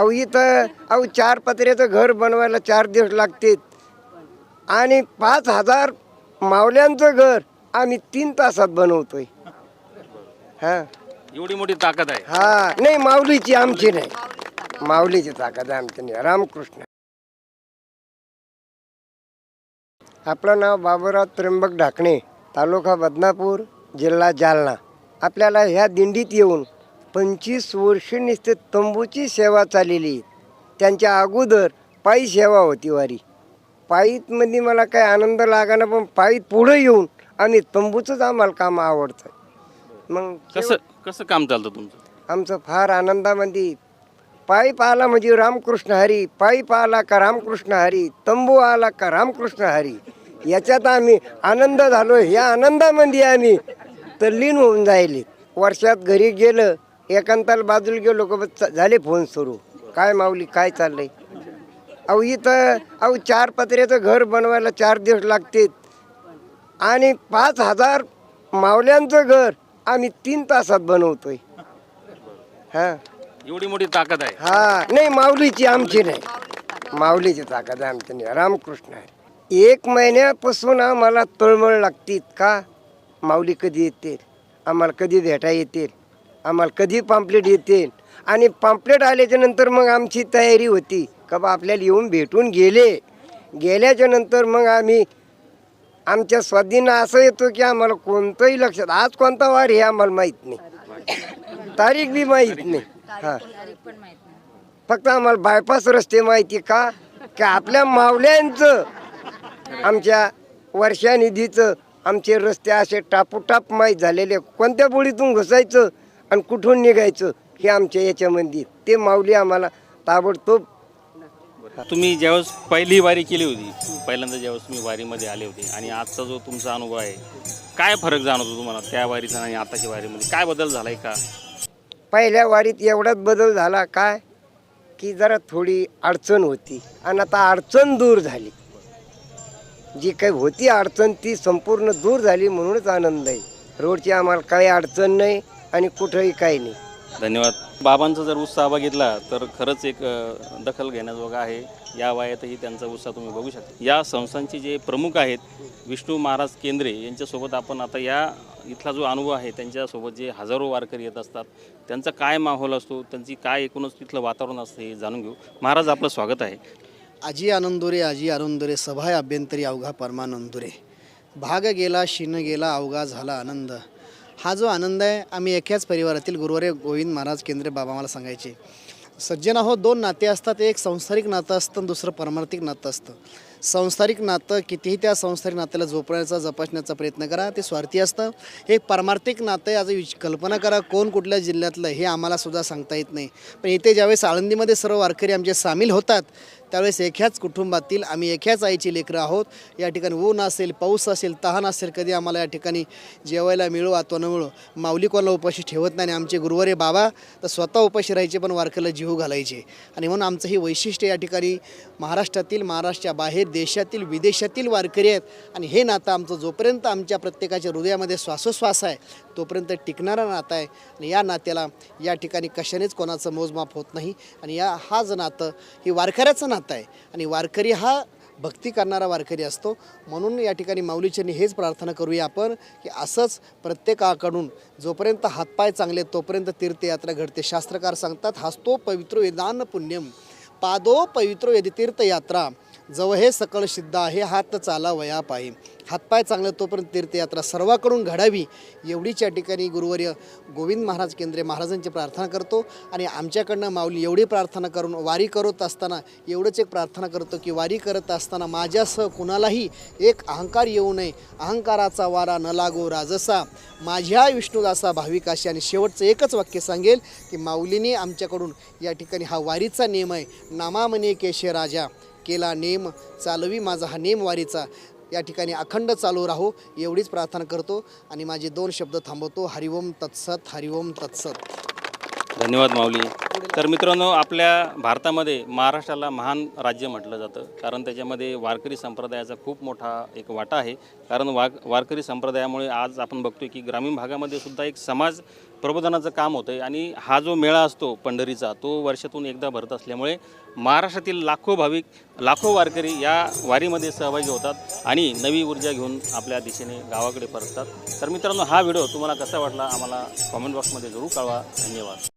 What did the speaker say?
अहो इथं अहो चार पत्र्याचं घर बनवायला चार दिवस लागतात आणि पाच हजार मावल्यांचं घर आम्ही तीन तासात बनवतोय. हा. एवढी मोठी ताकद आहे. हा. नाही माऊलीची आमची नाही. माऊलीची ताकद आहे आमची नाही. रामकृष्ण. आपलं नाव बाबूराव त्र्यंबक ढाकणे तालुका बदनापूर जिल्हा जालना. आपल्याला ह्या दिंडीत येऊन पंचवीस वर्ष नुसते तंबूची सेवा चाललेली. त्यांच्या अगोदर पायी सेवा होती वारी. पायीतमध्ये मला काय आनंद लागाना पण पायीत पुढं येऊन आम्ही तंबूचंच आम्हाला काम आवडतं. मग कसं कसं काम चालतं तुमचं? आमचं फार आनंदामध्ये. पायी आला म्हणजे रामकृष्ण हरी पायी आला का रामकृष्ण हरी तंबू आला का रामकृष्ण हरी. याच्यात आम्ही आनंद झालो. ह्या आनंदामध्ये आम्ही तल्लीन होऊन जायले. वर्षात घरी गेलं एकांताला बाजूला गेलो का बस झाले फोन सुरू. काय माऊली काय चाललंय? अहो इथं अहो चार पत्र्याचं घर बनवायला चार दिवस लागतात आणि पाच हजार मावल्यांचं घर आम्ही तीन तासात बनवतोय. हा. एवढी मोठी ताकद आहे. हा. नाही माऊलीची आमची नाही. माऊलीची ताकद आहे आमची नाही. रामकृष्ण आहे. एक महिन्यापासून आम्हाला तळमळ लागतीत का माऊली कधी येतील? आम्हाला कधी भेटा येतील? आम्हाला कधी पाम्पलेट येतील आणि पाम्पलेट आल्याच्यानंतर मग आमची तयारी होती. का बा आपल्याला येऊन भेटून गेले. गेल्याच्यानंतर मग आम्ही आमच्या स्वाधीनं असं येतो की आम्हाला कोणतंही लक्षात आज कोणता वार हे आम्हाला माहीत नाही. तारीख बी माहीत नाही. हां. फक्त आम्हाला बायपास रस्ते माहिती का? की आपल्या मावल्यांचं आमच्या वर्षानिधीचं आमचे रस्ते असे टापोटाप माहीत झालेले. कोणत्या बोळीतून घुसायचं? आणि कुठून निघायचं हे आमच्या याच्यामध्ये? ते माऊली आम्हाला ताबडतोब तुम्ही ज्यावेळेस पहिली वारी केली होती पहिल्यांदा ज्यावेळेस तुम्ही वारीमध्ये आले होते आणि आजचा जो तुमचा अनुभव आहे काय फरक जाणवतो तुम्हाला त्या वारीचा आणि आताच्या वारीमध्ये? काय बदल झालाय का? पहिल्या वारीत एवढाच बदल झाला काय की जरा थोडी अडचण होती आणि आता अडचण दूर झाली. जी काही होती अडचण ती संपूर्ण दूर झाली म्हणूनच आनंद आहे. रोडची आम्हाला काही अडचण नाही. आणि कुठंही काही नाही. धन्यवाद. बाबांचा जर उत्साह बघितला तर खरंच एक अ, दखल घेण्याजोगा आहे. या वयातही त्यांचा उत्साह तुम्ही बघू शकता. या संस्थांचे जे प्रमुख आहेत विष्णू महाराज केंद्रे यांच्यासोबत आपण आता या इथला जो अनुभव आहे त्यांच्यासोबत जे हजारो वारकरी येत असतात त्यांचा काय माहोल असतो त्यांची काय एकूणच तिथलं वातावरण असतं हे जाणून घेऊ. महाराज आपलं स्वागत आहे. आजी आनंदुरे आजी आनंदुरे सभाय अभ्यंतरी अवघा परमानंदुरे. भाग गेला शिन गेला अवघा झाला आनंद. हा जो आनंद आहे आम्ही एकाच परिवारातील गुरुवारे गोविंद महाराज केंद्रे बाबा मला सांगायचे. सज्जन हो दोन नाते असतात एक संसारिक नातं असतं आणि दुसरं परमार्थिक नातं असतं. संसारिक नातं कितीही त्या संसारिक नात्याला जोपाण्याचा जपासण्याचा प्रयत्न करा ते स्वार्थी असतं. हे परमार्थिक नातं आहे विच- कल्पना करा कोण कुठल्या जिल्ह्यातलं हे आम्हाला सुद्धा सांगता येत नाही. पण इथे ज्यावेळेस आळंदीमध्ये सर्व वारकरी आमचे सामील होतात त्यावेळेस एकाच कुटुंबातील आम्ही एकाच आईची लेकरं आहोत. या ठिकाणी ऊन असेल पाऊस असेल तहान असेल कधी आम्हाला या ठिकाणी जेवायला मिळो अथवा न मिळो माऊली कोणाला उपाशी ठेवत नाही आणि आमचे गुरुवारे बाबा तर स्वतः उपाशी राहायचे पण वारकऱ्याला जीव घालायचे. आणि म्हणून आमचं हे वैशिष्ट्य या ठिकाणी महाराष्ट्रातील महाराष्ट्राच्या बाहेर देशातील विदेशातील वारकरी आहेत. आणि हे नातं आमचं जोपर्यंत आमच्या प्रत्येकाच्या हृदयामध्ये श्वासोश्वास आहे तोपर्यंत टिकणारा नातं आहे. आणि या नात्याला या ठिकाणी कशानेच कोणाचं मोजमाप होत नाही. आणि या हा जो नातं हे वारकऱ्याचं नातं आहे. आणि वारकरी हा भक्ती करणारा वारकरी असतो. म्हणून या ठिकाणी माऊलीच्यांनी हेच प्रार्थना करूया आपण की असंच प्रत्येकाकडून जोपर्यंत हातपाय चांगले आहेत, तोपर्यंत तीर्थयात्रा घडते. शास्त्रकार सांगतात हस्तो पवित्र वेदान पुण्यम पादो पवित्र वेद तीर्थयात्रा जव हे सकळ सिद्ध आहे हात चाला वया पायी. हातपाय चांगले तोपर्यंत तीर्थयात्रा सर्वाकडून घडावी एवढीच या ठिकाणी गुरुवर्य गोविंद महाराज केंद्रे महाराजांची प्रार्थना करतो आणि आमच्याकडनं माऊली एवढी प्रार्थना करून वारी करत असताना एवढंच एक प्रार्थना करतो की वारी करत असताना माझ्यासह कुणालाही एक अहंकार येऊ नये अहंकाराचा वारा न लागो राजसा. माझ्या विष्णुदासा भाविकाशी आणि शेवटचं एकच वाक्य सांगेल की माऊलीने आमच्याकडून या ठिकाणी हा वारीचा नियम आहे नामामने केशे राजा केला नेम चालवी माझा हा नेम वारीचा या ठिकाणी अखंड चालू राहो एवढीच प्रार्थना करतो आणि माझे दोन शब्द थांबवतो. हरिओम तत्सत हरिओम तत्सत. धन्यवाद माऊली. तर मित्रांनो आपल्या भारतामध्ये महाराष्ट्राला महान राज्य म्हटलं जातं. कारण त्याच्यामध्ये वारकरी संप्रदायाचा खूप मोठा एक वाटा आहे. कारण वाग वारकरी संप्रदायामुळे आज आपण बघतोय की ग्रामीण भागामध्ये सुद्धा एक समाज प्रबोधनाचं काम होतं आहे आणि हा जो मेळा असतो पंढरीचा तो वर्षातून एकदा भरत असल्यामुळे महाराष्ट्रातील लाखो भाविक लाखो वारकरी या वारीमध्ये सहभागी होतात आणि नवी ऊर्जा घेऊन आपल्या दिशेने गावाकडे परततात. तर मित्रांनो हा व्हिडिओ तुम्हाला कसा वाटला आम्हाला कॉमेंट बॉक्समध्ये जरूर कळवा. धन्यवाद.